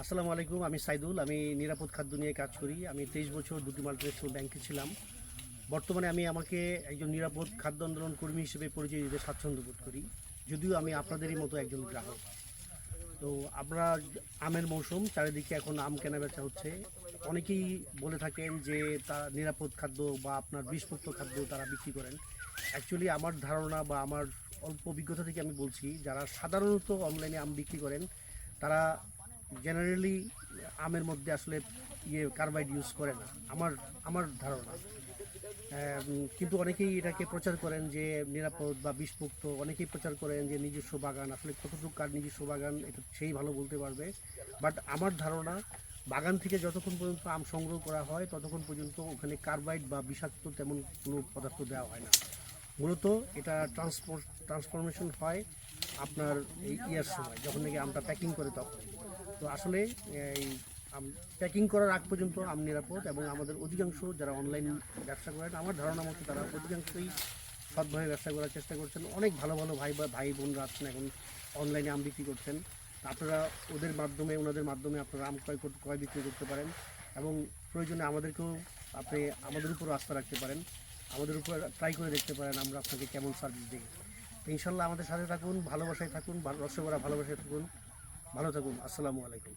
আসসালামু আলাইকুম, আমি সাইদুল। আমি নিরাপদ খাদ্য নিয়ে কাজ করি। আমি তেইশ বছর দুটি মাল্টিনেশনাল ব্যাংকে ছিলাম। বর্তমানে আমি আমাকে একজন নিরাপদ খাদ্য আন্দোলন কর্মী হিসেবে পরিচয় দিতে স্বাচ্ছন্দ্য বোধ করি। যদিও আমি আপনাদেরই মতো একজন গ্রাহক। তো আমরা আমের মৌসুম, চারিদিকে এখন আম কেনা বেচা হচ্ছে। অনেকেই বলে থাকেন যে তারা নিরাপদ খাদ্য বা আপনার বিষমুক্ত খাদ্য তারা বিক্রি করেন। অ্যাকচুয়ালি আমার ধারণা বা আমার অল্প অভিজ্ঞতা থেকে আমি বলছি, যারা সাধারণত অনলাইনে আম বিক্রি করেন, তারা জেনারেলি আমের মধ্যে আসলে ইয়ে কার্বাইড ইউজ করে না। আমার আমার ধারণা। কিন্তু অনেকেই এটাকে প্রচার করেন যে নিরাপদ বা বিষমুক্ত। অনেকেই প্রচার করেন যে নিজস্ব বাগান। আসলে কতটুকু কার নিজস্ব বাগান, এটা সেই ভালো বলতে পারবে। বাট আমার ধারণা, বাগান থেকে যতক্ষণ পর্যন্ত আম সংগ্রহ করা হয়, ততক্ষণ পর্যন্ত ওখানে কার্বাইড বা বিষাক্ত তেমন কোনো পদার্থ দেওয়া হয় না। মূলত এটা ট্রান্সপোর্ট ট্রান্সফরমেশন হয় আপনার এই ইয়ার সময়, যখন নাকি আমটা প্যাকিং করে তখন। তো আসলে এই প্যাকিং করার আগ পর্যন্ত আম নিরাপদ এবং আমাদের অধিকাংশ যারা অনলাইন ব্যবসা করেন, আমার ধারণা মতো তারা অধিকাংশই সৎভাবে ব্যবসা করার চেষ্টা করছেন। অনেক ভালো ভালো ভাই বা ভাই বোনরা আছেন এখন অনলাইনে আম বিক্রি করছেন। আপনারা ওদের মাধ্যমে, ওনাদের মাধ্যমে আপনারা আম ক্রয় ক্রয় বিক্রি করতে পারেন এবং প্রয়োজনে আমাদেরকেও আপনি, আমাদের উপরও আস্থা রাখতে পারেন। আমাদের উপর ট্রাই করে দেখতে পারেন আমরা আপনাকে কেমন সার্ভিস দিই। তো ইনশাল্লাহ আমাদের সাথে থাকুন, ভালোবাসায় থাকুন রসগোরা ভালোবাসায় থাকুন। ভালো থাকুন, আসসালামু আলাইকুম।